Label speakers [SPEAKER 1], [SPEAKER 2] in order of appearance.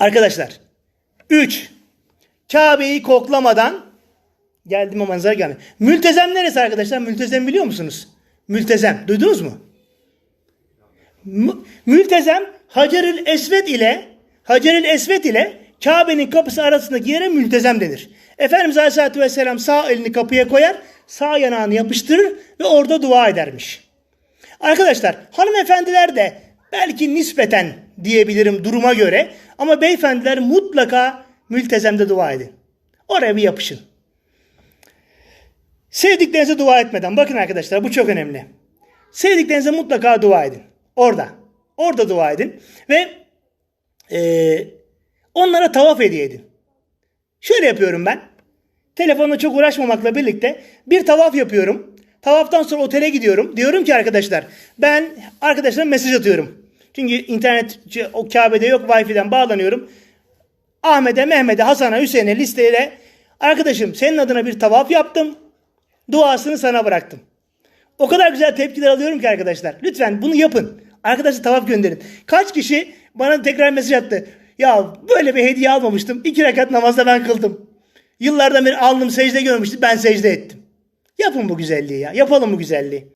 [SPEAKER 1] Arkadaşlar 3. Kabe'yi koklamadan geldim ama manzara gelmedi. Mültezem neresi arkadaşlar? Mültezem biliyor musunuz? Mültezem. Duydunuz mu? Mü- Mültezem Hacerül Esved ile Hacerül Esved ile Kabe'nin kapısı arasındaki yere mültezem denir. Efendimiz Aleyhisselatü Vesselam sağ elini kapıya koyar, sağ yanağını yapıştırır ve orada dua edermiş. Arkadaşlar hanımefendiler de belki nispeten diyebilirim duruma göre ama beyefendiler mutlaka mültezemde dua edin. Oraya bir yapışın. Sevdiklerinize dua etmeden bakın arkadaşlar bu çok önemli. Sevdiklerinize mutlaka dua edin. Orada. Orada dua edin. Ve eee, onlara tavaf hediye edin. Şöyle yapıyorum ben. Telefonla çok uğraşmamakla birlikte bir tavaf yapıyorum. Tavaftan sonra otele gidiyorum. Diyorum ki arkadaşlar ben arkadaşlarıma mesaj atıyorum. Çünkü internet o Kabe'de yok Wi-Fi'den bağlanıyorum. Ahmet'e, Mehmet'e, Hasan'a, Hüseyin'e listeyle arkadaşım senin adına bir tavaf yaptım. Duasını sana bıraktım. O kadar güzel tepkiler alıyorum ki arkadaşlar. Lütfen bunu yapın. Arkadaşlar tavaf gönderin. Kaç kişi bana tekrar mesaj attı. Ya böyle bir hediye almamıştım. İki rekat namazda ben kıldım. Yıllardan beri alnım secde görmüştüm. Ben secde ettim. Yapın bu güzelliği ya. Yapalım bu güzelliği.